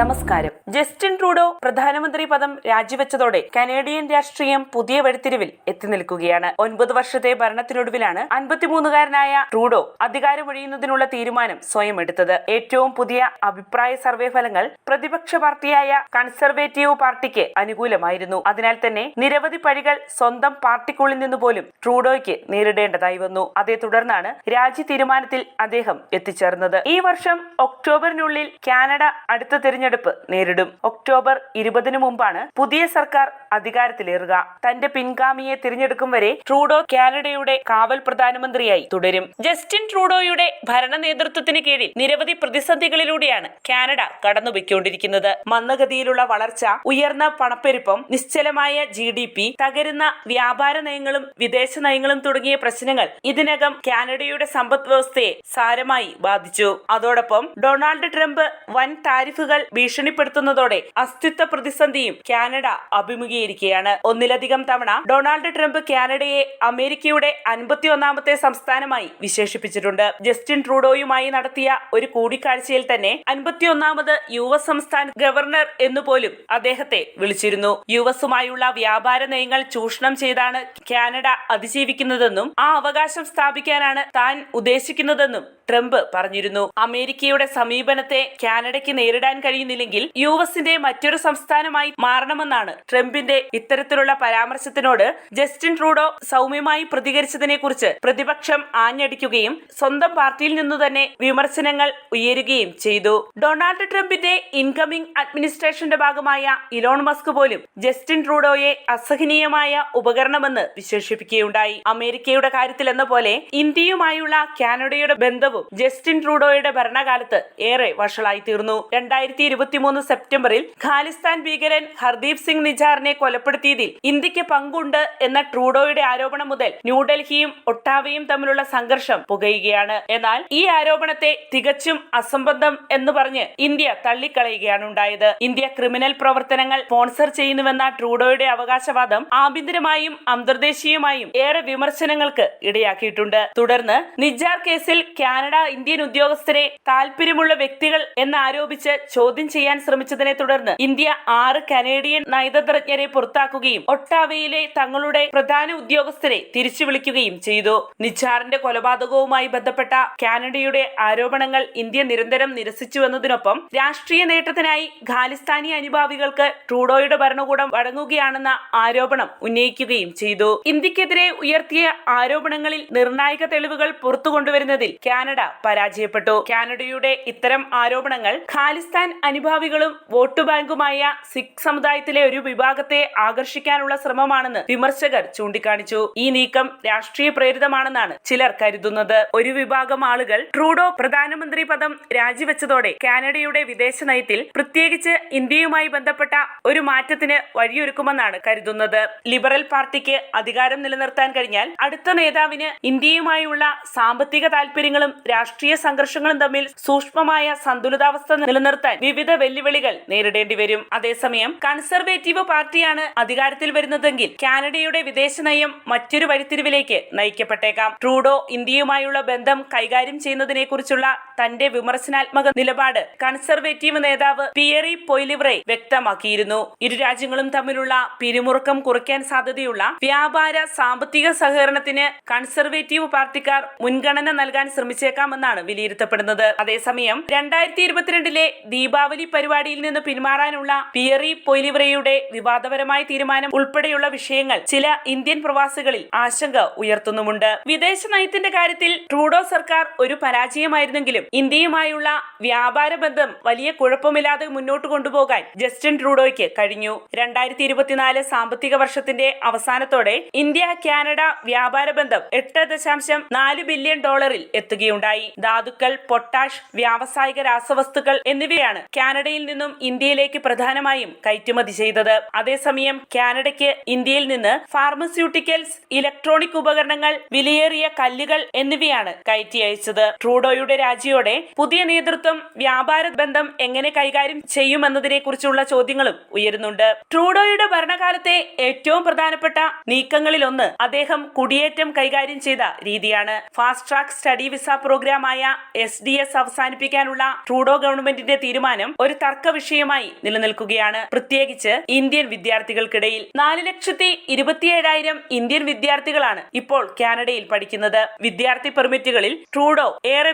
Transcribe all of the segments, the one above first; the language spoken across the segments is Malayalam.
നമസ്കാരം. ജസ്റ്റിൻ ട്രൂഡോ പ്രധാനമന്ത്രി പദം രാജിവെച്ചതോടെ കനേഡിയൻ രാഷ്ട്രീയം പുതിയ വഴിത്തിരിവിൽ എത്തി നിൽക്കുകയാണ്. ഒൻപത് വർഷത്തെ ഭരണത്തിനൊടുവിലാണ് അൻപത്തിമൂന്നുകാരനായ ട്രൂഡോ അധികാരമൊഴിയുന്നതിനുള്ള തീരുമാനം സ്വയം എടുത്തത്. ഏറ്റവും പുതിയ അഭിപ്രായ സർവേ ഫലങ്ങൾ പ്രതിപക്ഷ പാർട്ടിയായ കൺസർവേറ്റീവ് പാർട്ടിക്ക് അനുകൂലമായിരുന്നു. അതിനാൽ തന്നെ നിരവധി പഴികൾ സ്വന്തം പാർട്ടിക്കുള്ളിൽ നിന്ന് പോലും ട്രൂഡോയ്ക്ക് നേരിടേണ്ടതായി വന്നു. അതേ തുടർന്നാണ് രാജി തീരുമാനത്തിൽ അദ്ദേഹം എത്തിച്ചേർന്നത്. ഈ വർഷം ഒക്ടോബറിനുള്ളിൽ കാനഡ അടുത്ത തിരഞ്ഞെടുപ്പ് നേരിടും. ഒക്ടോബർ ഇരുപതിനു മുമ്പാണ് പുതിയ സർക്കാർ അധികാരത്തിലേറുക. തന്റെ പിൻഗാമിയെ തിരഞ്ഞെടുക്കും വരെ ട്രൂഡോ കാനഡയുടെ കാവൽ പ്രധാനമന്ത്രിയായി തുടരും. ജസ്റ്റിൻ ട്രൂഡോയുടെ ഭരണ നേതൃത്വത്തിന് കീഴിൽ നിരവധി പ്രതിസന്ധികളിലൂടെയാണ് കാനഡ കടന്നുപോയിക്കൊണ്ടിരിക്കുന്നത്. മന്ദഗതിയിലുള്ള വളർച്ച ഉയർന്ന പണപ്പെരുപ്പം നിശ്ചലമായ ജി ഡി പി തകരുന്ന വ്യാപാര നയങ്ങളും വിദേശ നയങ്ങളും തുടങ്ങിയ പ്രശ്നങ്ങൾ ഇതിനകം കാനഡയുടെ സമ്പദ് വ്യവസ്ഥയെ സാരമായി ബാധിച്ചു. അതോടൊപ്പം ഡൊണാൾഡ് ട്രംപ് വൻ താരിഫുകൾ ഭീഷണിപ്പെടുത്തുന്നതോടെ അസ്തിത്വ പ്രതിസന്ധിയും കാനഡ അഭിമുഖീകരിക്കുകയാണ്. ഒന്നിലധികം തവണ ഡൊണാൾഡ് ട്രംപ് കാനഡയെ അമേരിക്കയുടെ അൻപത്തിയൊന്നാമത്തെ സംസ്ഥാനമായി വിശേഷിപ്പിച്ചിട്ടുണ്ട്. ജസ്റ്റിൻ ട്രൂഡോയുമായി നടത്തിയ ഒരു കൂടിക്കാഴ്ചയിൽ തന്നെ അൻപത്തിയൊന്നാമത് യു എസ് സംസ്ഥാന ഗവർണർ എന്നുപോലും അദ്ദേഹത്തെ വിളിച്ചിരുന്നു. യു എസുമായുള്ള വ്യാപാര നയങ്ങൾ ചൂഷണം ചെയ്താണ് കാനഡ അതിജീവിക്കുന്നതെന്നും ആ അവകാശം സ്ഥാപിക്കാനാണ് താൻ ഉദ്ദേശിക്കുന്നതെന്നും ട്രംപ് പറഞ്ഞിരുന്നു. അമേരിക്കയുടെ സമീപനത്തെ കാനഡയ്ക്ക് നേരിടാൻ കഴിയുന്നില്ലെങ്കിൽ യു എസിന്റെ മറ്റൊരു സംസ്ഥാനമായി മാറണമെന്നാണ് ട്രംപിന്റെ ഇത്തരത്തിലുള്ള പരാമർശത്തിനോട് ജസ്റ്റിൻ ട്രൂഡോ സൗമ്യമായി പ്രതികരിച്ചതിനെ കുറിച്ച് പ്രതിപക്ഷം ആഞ്ഞടിക്കുകയും സ്വന്തം പാർട്ടിയിൽ നിന്നു തന്നെ വിമർശനങ്ങൾ ഉയരുകയും ചെയ്തു. ഡൊണാൾഡ് ട്രംപിന്റെ ഇൻകമിംഗ് അഡ്മിനിസ്ട്രേഷന്റെ ഭാഗമായ ഇലോൺ മസ്ക് പോലും ജസ്റ്റിൻ ട്രൂഡോയെ അസഹനീയമായ ഉപകരണമെന്ന് വിശേഷിപ്പിക്കുകയുണ്ടായി. അമേരിക്കയുടെ കാര്യത്തിൽ എന്ന പോലെ ഇന്ത്യയുമായുള്ള കാനഡയുടെ ബന്ധവും ജസ്റ്റിൻ ട്രൂഡോയുടെ ഭരണകാലത്ത് ഏറെ വഷളായി തീർന്നു. രണ്ടായിരത്തി ഇരുപത്തിമൂന്ന് സെപ്റ്റംബറിൽ ഖാലിസ്ഥാൻ ഭീകരൻ ഹർദീപ് സിംഗ് നിജാറിനെ കൊലപ്പെടുത്തിയതിൽ ഇന്ത്യയ്ക്ക് പങ്കുണ്ട് എന്ന ട്രൂഡോയുടെ ആരോപണം മുതൽ ന്യൂഡൽഹിയും ഒട്ടാവയും തമ്മിലുള്ള സംഘർഷം പുകയുകയാണ്. എന്നാൽ ഈ ആരോപണത്തെ തികച്ചും അസംബന്ധം എന്ന് പറഞ്ഞ് ഇന്ത്യ തള്ളിക്കളയുകയാണ് ഉണ്ടായത് ഇന്ത്യ ക്രിമിനൽ പ്രവർത്തനങ്ങൾ സ്പോൺസർ ചെയ്യുന്നുവെന്ന ട്രൂഡോയുടെ അവകാശവാദം ആഭ്യന്തരമായും അന്തർദേശീയമായും ഏറെ വിമർശനങ്ങൾക്ക് ഇടയാക്കിയിട്ടുണ്ട്. തുടർന്ന് നിജാർ കേസിൽ കാനഡ ഇന്ത്യൻ ഉദ്യോഗസ്ഥരെ താൽപര്യമുള്ള വ്യക്തികൾ എന്നാരോപിച്ച് ചോദ്യം ചെയ്യാൻ ശ്രമിച്ചതിനെ തുടർന്ന് ഇന്ത്യ ആറ് കനേഡിയൻ നയതന്ത്രജ്ഞരെ പുറത്താക്കുകയും ഒട്ടാവയിലെ തങ്ങളുടെ പ്രധാന ഉദ്യോഗസ്ഥരെ തിരിച്ചു വിളിക്കുകയും ചെയ്തു. നിച്ചാറിന്റെ കൊലപാതകവുമായി ബന്ധപ്പെട്ട കാനഡയുടെ ആരോപണങ്ങൾ ഇന്ത്യ നിരന്തരം നിരസിച്ചുവെന്നതിനൊപ്പം രാഷ്ട്രീയ നേട്ടത്തിനായി ഖാലിസ്ഥാനി അനുഭാവികൾക്ക് ട്രൂഡോയുടെ ഭരണകൂടം വഴങ്ങുകയാണെന്ന ആരോപണം ഉന്നയിക്കുകയും ചെയ്തു. ഇന്ത്യക്കെതിരെ ഉയർത്തിയ ആരോപണങ്ങളിൽ നിർണായക തെളിവുകൾ പുറത്തു കൊണ്ടുവരുന്നതിൽ കാനഡ പരാജയപ്പെട്ടു. കാനഡയുടെ ഇത്തരം ആരോപണങ്ങൾ ഖാലിസ്ഥാൻ അനുഭാവികളും വോട്ട് ബാങ്കുമായ സിഖ് സമുദായത്തിലെ ഒരു വിഭാഗത്തെ ആകർഷിക്കാനുള്ള ശ്രമമാണെന്ന് വിമർശകർ ചൂണ്ടിക്കാണിച്ചു. ഈ നീക്കം രാഷ്ട്രീയ പ്രേരിതമാണെന്നാണ് ചിലർ കരുതുന്നത്. ഒരു വിഭാഗം ആളുകൾ ട്രൂഡോ പ്രധാനമന്ത്രി പദം രാജിവെച്ചതോടെ കാനഡയുടെ വിദേശ നയത്തിൽ പ്രത്യേകിച്ച് ഇന്ത്യയുമായി ബന്ധപ്പെട്ട ഒരു മാറ്റത്തിന് വഴിയൊരുക്കുമെന്നാണ് കരുതുന്നത്. ലിബറൽ പാർട്ടിക്ക് അധികാരം നിലനിർത്താൻ കഴിഞ്ഞാൽ അടുത്ത നേതാവിന് ഇന്ത്യയുമായുള്ള സാമ്പത്തിക താൽപര്യങ്ങളും രാഷ്ട്രീയ സംഘർഷങ്ങളും തമ്മിൽ സൂക്ഷ്മമായ സന്തുലിതാവസ്ഥ നിലനിർത്താൻ വിവിധ വെല്ലുവിളികൾ നേരിടേണ്ടി വരും. അതേസമയം കൺസർവേറ്റീവ് പാർട്ടിയാണ് അധികാരത്തിൽ വരുന്നതെങ്കിൽ കാനഡയുടെ വിദേശ നയം മറ്റൊരു വഴിത്തിരിവിലേക്ക് നയിക്കപ്പെട്ടേക്കാം. ട്രൂഡോ ഇന്ത്യയുമായുള്ള ബന്ധം കൈകാര്യം ചെയ്യുന്നതിനെ കുറിച്ചുള്ള തന്റെ വിമർശനാത്മക നിലപാട് കൺസർവേറ്റീവ് നേതാവ് പിയറി പൊയ്ലിവറെ വ്യക്തമാക്കിയിരുന്നു. ഇരു രാജ്യങ്ങളും തമ്മിലുള്ള പിരിമുറുക്കം കുറയ്ക്കാൻ സാധ്യതയുള്ള വ്യാപാര സാമ്പത്തിക സഹകരണത്തിന് കൺസർവേറ്റീവ് പാർട്ടിക്കാർ മുൻഗണന നൽകാൻ ശ്രമിച്ചേക്കാമെന്നാണ് വിലയിരുത്തപ്പെടുന്നത്. അതേസമയം രണ്ടായിരത്തി ഇരുപത്തിരണ്ടിലെ ദീപാവലി പരിപാടിയിൽ നിന്ന് പിന്മാറാനുള്ള പിയറി പൊയ്ലിവറയുടെ വിവാദപരമായ തീരുമാനം ഉൾപ്പെടെയുള്ള വിഷയങ്ങൾ ചില ഇന്ത്യൻ പ്രവാസികളിൽ ആശങ്ക ഉയർത്തുന്നുമുണ്ട്. വിദേശ നയത്തിന്റെ കാര്യത്തിൽ ട്രൂഡോ സർക്കാർ ഒരു പരാജയമായിരുന്നെങ്കിലും ഇന്ത്യയുമായുള്ള വ്യാപാര ബന്ധം വലിയ കുഴപ്പമില്ലാതെ മുന്നോട്ട് കൊണ്ടുപോകാൻ ജസ്റ്റിൻ ട്രൂഡോയ്ക്ക് കഴിഞ്ഞു. രണ്ടായിരത്തി ഇരുപത്തിനാല് സാമ്പത്തിക വർഷത്തിന്റെ അവസാനത്തോടെ ഇന്ത്യ കാനഡ വ്യാപാര ബന്ധം എട്ട് ദശാംശം നാല് ബില്യൺ ഡോളറിൽ എത്തുകയുണ്ടായി. ധാതുക്കൾ പൊട്ടാഷ് വ്യാവസായിക രാസവസ്തുക്കൾ എന്നിവയാണ് കാനഡയിൽ നിന്നും ഇന്ത്യയിലേക്ക് പ്രധാനമായും കയറ്റുമതി ചെയ്തത്. അതേസമയം കാനഡയ്ക്ക് ഇന്ത്യയിൽ നിന്ന് ഫാർമസ്യൂട്ടിക്കൽസ് ഇലക്ട്രോണിക് ഉപകരണങ്ങൾ വിലയേറിയ കല്ലുകൾ എന്നിവയാണ് കയറ്റി അയച്ചത്. ട്രൂഡോയുടെ രാജിയോടെ വന്നതോടെ പുതിയ നേതൃത്വം വ്യാപാര ബന്ധം എങ്ങനെ കൈകാര്യം ചെയ്യുമെന്നതിനെ കുറിച്ചുള്ള ചോദ്യങ്ങളും ഉയരുന്നുണ്ട്. ട്രൂഡോയുടെ ഭരണകാലത്തെ ഏറ്റവും പ്രധാനപ്പെട്ട നീക്കങ്ങളിലൊന്ന് അദ്ദേഹം കുടിയേറ്റം കൈകാര്യം ചെയ്ത രീതിയാണ്. ഫാസ്റ്റ് ട്രാക്ക് സ്റ്റഡി വിസ പ്രോഗ്രാമായ എസ് ഡി എസ് അവസാനിപ്പിക്കാനുള്ള ട്രൂഡോ ഗവൺമെന്റിന്റെ തീരുമാനം ഒരു തർക്ക വിഷയമായി നിലനിൽക്കുകയാണ്. പ്രത്യേകിച്ച് ഇന്ത്യൻ വിദ്യാർത്ഥികൾക്കിടയിൽ നാല് ലക്ഷത്തി ഇരുപത്തിയേഴായിരം ഇന്ത്യൻ വിദ്യാർത്ഥികളാണ് ഇപ്പോൾ കാനഡയിൽ പഠിക്കുന്നത്. വിദ്യാർത്ഥി പെർമിറ്റുകളിൽ ട്രൂഡോ ഏറെ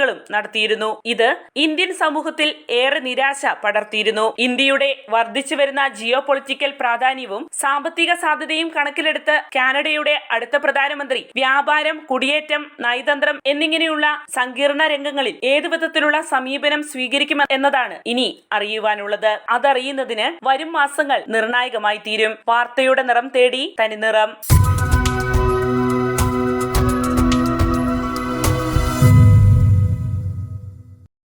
വെട്ടിക്കുറയ്ക്കലുകളും നടത്തിയിരുന്നു. ഇത് ഇന്ത്യൻ സമൂഹത്തിൽ ഏറെ നിരാശ പടർത്തിയിരുന്നു. ഇന്ത്യയുടെ വർദ്ധിച്ചു വരുന്ന ജിയോ പൊളിറ്റിക്കൽ പ്രാധാന്യവും സാമ്പത്തിക സാധ്യതയും കണക്കിലെടുത്ത് കാനഡയുടെ അടുത്ത പ്രധാനമന്ത്രി വ്യാപാരം കുടിയേറ്റം നയതന്ത്രം എന്നിങ്ങനെയുള്ള സങ്കീർണ രംഗങ്ങളിൽ ഏതു വിധത്തിലുള്ള സമീപനം സ്വീകരിക്കും എന്നതാണ് ഇനി അറിയുവാനുള്ളത്. അതറിയുന്നതിന് വരും മാസങ്ങൾ നിർണായകമായി തീരും വാർത്തയുടെ നിറം തേടി തനിനിറം.